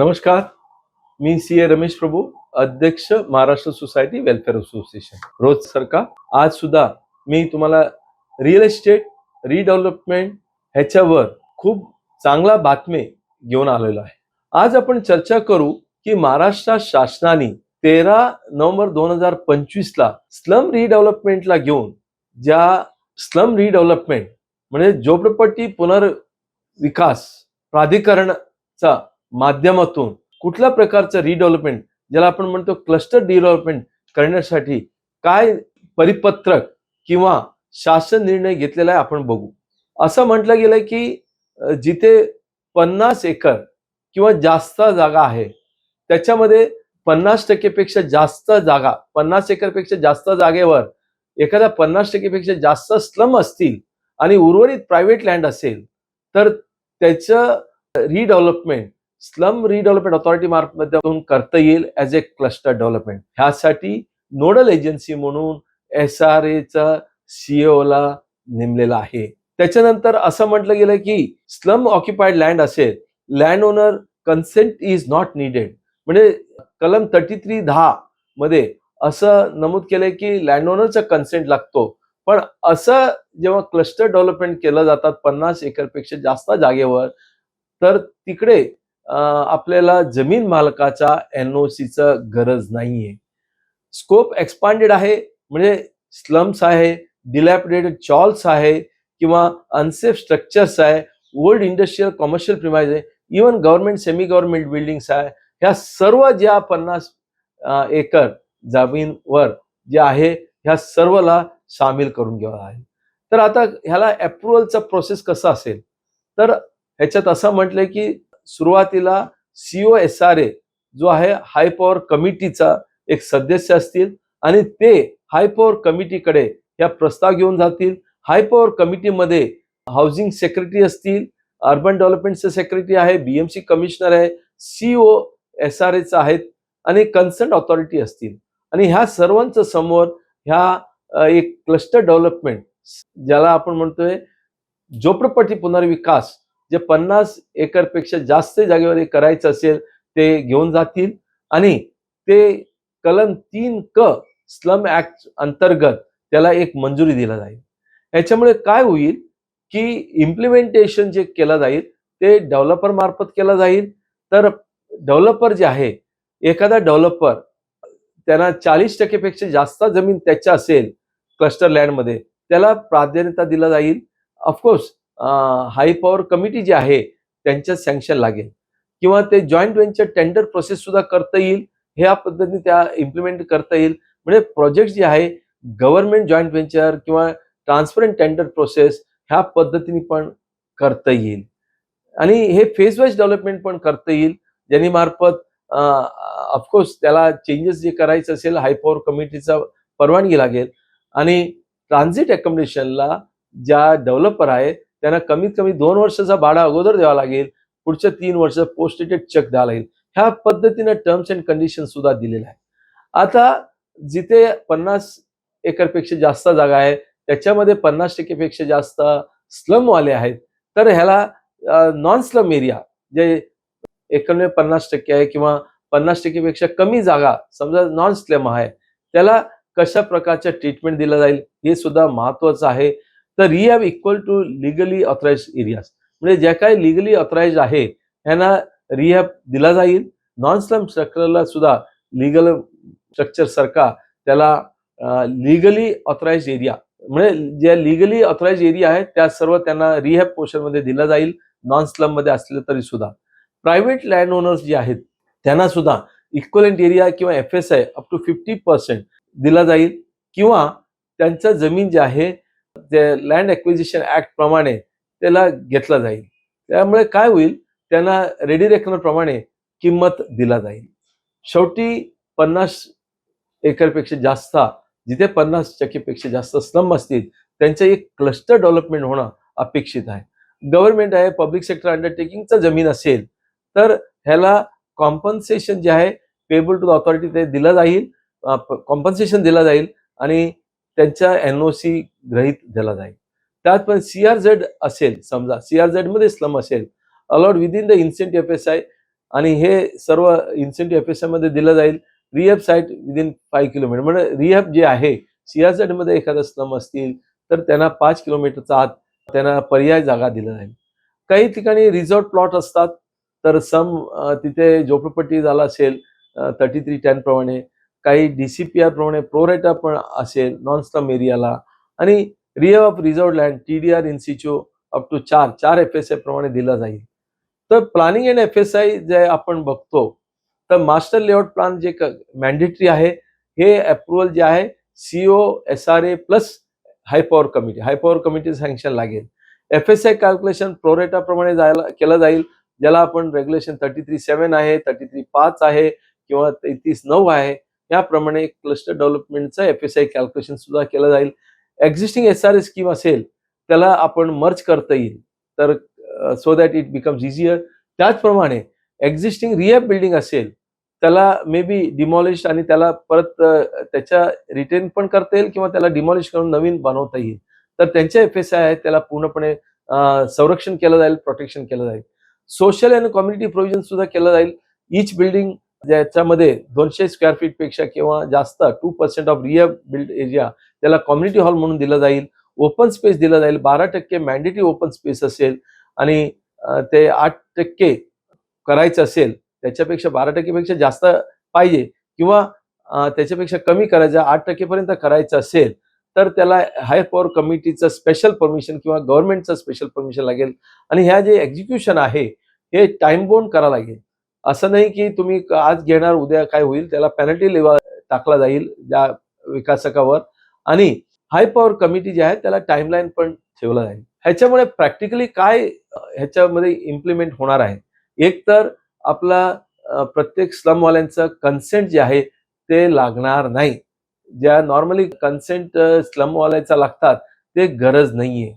नमस्कार मी सी ए रमेश प्रभू अध्यक्ष Maharashtra society welfare association. रोज सरका आज सुद्धा मी तुम्हाला रिअल एस्टेट रिडेव्हलपमेंट ह्याच्यावर खूप चांगला बातमी घेऊन आलेलो आहे. आज आपण चर्चा करू की महाराष्ट्र शासनाने तेरा नोव्हेंबर दोन हजार पंचवीसला स्लम रिडेव्हलपमेंटला घेऊन ज्या स्लम रिडेव्हलपमेंट म्हणजे झोपडपट्टी पुनर्विकास प्राधिकरणचा माध्यमातून कुठल्या प्रकारचं रिडेव्हलपमेंट ज्याला आपण म्हणतो क्लस्टर डेव्हलपमेंट करण्यासाठी काय परिपत्रक किंवा शासन निर्णय घेतलेला आहे आपण बघू. असं म्हटलं गेलं की जिथे पन्नास एकर किंवा जास्त जागा आहे त्याच्यामध्ये पन्नास टक्केपेक्षा जास्त जागा पन्नास एकरपेक्षा जास्त जागेवर एखाद्या पन्नास टक्केपेक्षा जास्त स्लम असतील आणि उर्वरित प्रायव्हेट लँड असेल तर त्याचं रिडेव्हलपमेंट स्लम रिडेव्हलपमेंट ऑथॉरिटी मार्फत करता येईल ॲज ए क्लस्टर डेव्हलपमेंट ह्यासाठी नोडल एजन्सी म्हणून एस आर एचा सीओला नेमलेला आहे. त्याच्यानंतर असं म्हटलं गेलं की स्लम ऑक्युपाईड लँड असेल land owner consent is not needed म्हणजे कलम थर्टी थ्री दहा मध्ये असं नमूद केलंय की लँड ओनरचा कन्सेंट लागतो. पण असं जेव्हा क्लस्टर डेव्हलपमेंट केलं जातात पन्नास एकरपेक्षा जास्त जागेवर तर तिकडे आपल्याला जमीन मालकाचा सीचं गरज नाहीये. स्कोप एक्सपांडेड आहे म्हणजे स्लम्स आहे डिलॅपिडेटेड चॉल्स आहे किंवा अनसेफ स्ट्रक्चर्स आहे ओल्ड इंडस्ट्रीयल कॉमर्शियल प्रिमाइज आहे even government semi government buildings आहे. ह्या सर्व ज्या पन्नास एकर जमीनवर जे आहे ह्या सर्वला सामील करून घ्यावा आहे. तर आता ह्याला अप्रुव्हलचा प्रोसेस कसा असेल? तर ह्याच्यात असं म्हटलंय की सुरुवातीला सीओ एस आर ए जो आहे हाय पॉवर कमिटीचा एक सदस्य असतील आणि ते हाय पॉवर कमिटीकडे या प्रस्ताव घेऊन जातील. हाय पॉवर कमिटीमध्ये हाऊसिंग सेक्रेटरी असतील अर्बन डेव्हलपमेंटचे सेक्रेटरी आहे बीएमसी कमिशनर आहे सीओ एस आर एचा आहेत आणि कन्सर्न ऑथॉरिटी असतील. आणि ह्या सर्वांचं समोर ह्या एक क्लस्टर डेव्हलपमेंट ज्याला आपण म्हणतोय झोपडपट्टी पुनर्विकास जे पन्नास एकरपेक्षा जास्त जागेवर करायचं असेल ते घेऊन जातील. आणि ते कलम तीन क स्लम ऍक्ट अंतर्गत त्याला एक मंजुरी दिला जाईल. याच्यामुळे काय होईल की इम्प्लिमेंटेशन जे केलं जाईल ते डेव्हलपर मार्फत केलं जाईल. तर डेव्हलपर जे आहे एखादा डेव्हलपर त्यांना चाळीस टक्केपेक्षा जास्त जमीन त्याच्या असेल क्लस्टर लँडमध्ये त्याला प्राधान्यता दिला जाईल. Of course high power committee जी आहे त्यांच्या सँक्शन लागेल. किंवा ते जॉईंट व्हेंचर टेंडर प्रोसेस सुद्धा करता येईल ह्या पद्धतीने त्या इम्प्लिमेंट करता येईल. म्हणजे प्रोजेक्ट जे आहे गव्हर्नमेंट जॉईंट व्हेंचर किंवा ट्रान्सपरंट टेंडर प्रोसेस ह्या पद्धतीने पण करता येईल. आणि हे फेज वाईज डेव्हलपमेंट पण करता येईल ज्यांनी मार्फत ऑफकोर्स त्याला चेंजेस जे करायचं असेल हाय पॉवर कमिटीचा परवानगी लागेल. आणि ट्रान्झिट अकोमोडेशनला ज्या डेव्हलपर आहेत त्यांना कमीत कमी दोन वर्षाचा भाडा अगोदर द्यावा लागेल पुढच्या तीन वर्ष पोस्टेटेड चेक द्यावा लागेल. ह्या पद्धतीने टर्म्स अँड कंडिशन सुद्धा दिलेल्या आहे आता जिथे पन्नास एकरपेक्षा जास्त जागा आहे त्याच्यामध्ये पन्नास टक्केपेक्षा जास्त स्लम वाले आहेत. तर ह्याला नॉन स्लम एरिया जे एकोणवे पन्नास टक्के आहे किंवा पन्नास टक्केपेक्षा कमी जागा समजा नॉन स्लम आहे त्याला कशा प्रकारचं ट्रीटमेंट दिलं जाईल हे सुद्धा महत्वाचं आहे. तर rehab equal to legally authorise areas म्हणजे ज्या काही लिगली ऑथराइज आहे त्यांना रिहॅब दिला जाईल. नॉन स्लम स्ट्रक्चरला सुद्धा लिगल स्ट्रक्चर सारखा त्याला लिगली ऑथराइज एरिया म्हणजे ज्या लिगली ऑथराइज एरिया आहेत त्या सर्व त्यांना रिहॅब पोर्शनमध्ये दिला जाईल. नॉन स्लममध्ये असले तरी सुद्धा. प्रायव्हेट लँड ओनर्स जे आहेत त्यांना सुद्धा इक्वलंट एरिया किंवा F S I up to fifty percent दिला जाईल. किंवा त्यांचं जमीन जे आहे ते लँड ॲक्विजिशन ऍक्ट प्रमाणे त्याला घेतला जाईल. त्यामुळे काय होईल? त्यांना रेडी रेकनरप्रमाणे किंमत दिला जाईल. शेवटी पन्नास एकरपेक्षा जास्त जिथे पन्नास टक्केपेक्षा जास्त स्लम असतील त्यांचं एक क्लस्टर डेव्हलपमेंट होणं अपेक्षित आहे. गव्हर्नमेंट आहे पब्लिक सेक्टर अंडरटेकिंगचं जमीन असेल तर ह्याला कॉम्पन्सेशन जे आहे पेबल टू द ऑथॉरिटी ते दिलं जाईल कॉम्पन्सेशन दिलं जाईल आणि त्यांच्या एनओसी ग्रहित दिला जाईल. त्यात पण सीआरझेड असेल समजा सीआरझेडमध्ये स्लम असेल allot within the incentive F S I आणि हे सर्व इन्सेंटिव्ह एफ एसमध्ये दिलं जाईल. Rehab site within five kilometre म्हणजे रिहॅब जे आहे सियाझेडमध्ये एखादा स्लम असतील तर त्यांना पाच किलोमीटरचा आत त्यांना पर्याय जागा दिला जाईल. काही ठिकाणी रिझॉर्ट प्लॉट असतात तर सम तिथे झोपडपट्टी झाला असेल थर्टी थ्री काही डी काही डीसीपीआर प्रमाणे प्रोरेटा पण असेल नॉन एरियाला आणि rear of reserve land T D R institute up to चार चार एफ एस आय प्रमाणे दिला जाईल. तर planning and F S I जे आपण बघतो तर मास्टर लेआउट प्लान जे मॅन्डेटरी आहे हे अप्रुव्हल जे आहे CO S R A plus high power committee high power committee sanction लागेल. एफ एस आय कॅल्क्युलेशन प्रोरेटाप्रमाणे जायला केलं जाईल ज्याला आपण रेग्युलेशन थर्टी थ्री सेवन आहे थर्टी थ्री पाच आहे किंवा तेहतीस नऊ आहे याप्रमाणे क्लस्टर डेव्हलपमेंटचं एफ एस आय कॅल्क्युलेशन सुद्धा केलं जाईल. Existing S R S scheme असेल त्याला आपण मर्ज करता येईल. तर so that it becomes easier त्याचप्रमाणे एक्झिस्टिंग रिअप बिल्डिंग असेल त्याला मे बी डिमॉलिश आणि त्याला परत त्याच्या रिटेन पण करता येईल किंवा त्याला डिमॉलिश करून नवीन बनवता येईल. तर त्यांच्या एफ एस आय आहे त्याला पूर्णपणे संरक्षण केलं जाईल प्रोटेक्शन केलं जाईल. सोशल अँड कम्युनिटी प्रोव्हिजन सुद्धा केलं जाईल. इच बिल्डिंग म्हणजे ज्याच्यामध्ये दोनशे स्क्वेअर फीटपेक्षा किंवा जास्त two percent of rear build area त्याला कम्युनिटी हॉल म्हणून दिलं जाईल. ओपन स्पेस दिलं जाईल. बारा टक्के मॅन्डेटरी ओपन स्पेस असेल आणि ते आठ टक्के करायचं असेल त्याच्यापेक्षा बारा टक्केपेक्षा जास्त पाहिजे किंवा त्याच्यापेक्षा कमी करायचं आठ टक्केपर्यंत करायचं असेल तर त्याला हाय पॉवर कमिटीचं स्पेशल परमिशन किंवा गव्हर्नमेंटचं स्पेशल परमिशन लागेल. आणि ह्या जे एक्झिक्युशन आहे हे टाइम बोन करावं लागेल. असं नाही की तुम्ही आज घेणार उद्या काय होईल त्याला पेनल्टी लेवा टाकला जाईल ज्या विकासकावर. आणि हाय पॉवर कमिटी जी आहे त्याला टाइमलाईन पण ठेवला जाईल. ह्याच्यामुळे प्रॅक्टिकली काय ह्याच्यामध्ये इम्प्लिमेंट होणार आहे? एक तर आपला प्रत्येक स्लमवाल्यांचं कन्सेंट जे आहे ते लागणार नाही. ज्या नॉर्मली कन्सेंट स्लमवाल्याचा लागतात ते गरज नाहीये.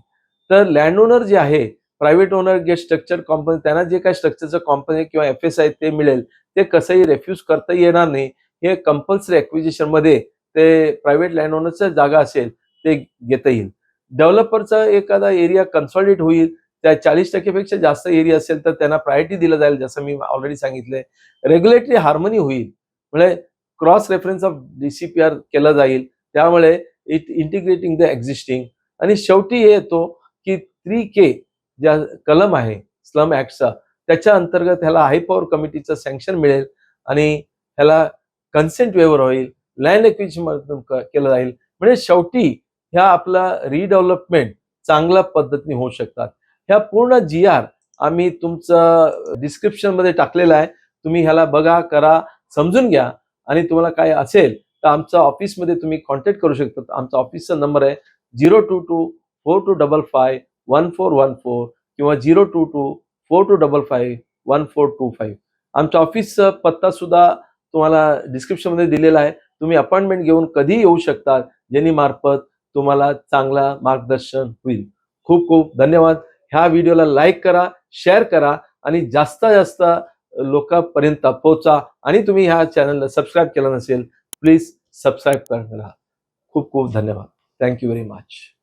तर लँड ओनर जे आहे प्रायव्हेट ओनर जे स्ट्रक्चर कॉम्पनी त्यांना जे काही स्ट्रक्चरचं कंपनी किंवा एफ एस आय ते मिळेल ते कसंही रेफ्यूज करता येणार नाही. हे कंपल्सरी ॲक्विजिशनमध्ये ते प्रायव्हेट लँड ओनरचं जागा असेल ते घेता येईल. डेव्हलपरचा एखादा एरिया कन्सॉलिडेट होईल त्या चाळीस टक्केपेक्षा जास्त एरिया असेल तर त्यांना प्रायोरिटी दिलं जाईल जसं मी ऑलरेडी सांगितलंय. रेग्युलेटरी हार्मनी होईल म्हणजे क्रॉस रेफरन्स ऑफ डीसीपीआर केलं जाईल त्यामुळे इट इंटिग्रेटिंग द एक्झिस्टिंग आणि शेवटी हे येतो की थ्री के ज्या कलम आहे स्लम ॲक्टचा त्याच्या अंतर्गत ह्याला हाय पॉवर कमिटीचं सँक्शन मिळेल आणि ह्याला कन्सेंट वेवर होईल लँड एक्विजिशन केलं जाईल. म्हणजे शेवटी ह्या आपला रिडेव्हलपमेंट चांगल्या पद्धतीने होऊ शकतात. ह्या पूर्ण जी आर आम्ही तुमचं डिस्क्रिप्शनमध्ये टाकलेला आहे. तुम्ही ह्याला बघा करा समजून घ्या आणि तुम्हाला काय असेल तर आमच्या ऑफिसमध्ये तुम्ही कॉन्टॅक्ट करू शकता आमचा ऑफिसचा नंबर आहे zero two two four two double five one four one four किंवा zero two two four two double five one four two five आमच्या ऑफिसचा पत्ता सुद्धा तुम्हाला डिस्क्रिप्शनमध्ये दिलेला आहे. तुम्ही अपॉइंटमेंट घेऊन कधीही येऊ शकता ज्यांनी मार्फत तुम्हाला चांगला मार्गदर्शन होईल. खूप खूप धन्यवाद. ह्या व्हिडिओला लाईक करा शेअर करा आणि जास्तीत जास्त लोकांपर्यंत पोहोचा आणि तुम्ही ह्या चॅनलला सबस्क्राईब केलं नसेल प्लीज सबस्क्राईब करा खूप खूप धन्यवाद. Thank you very much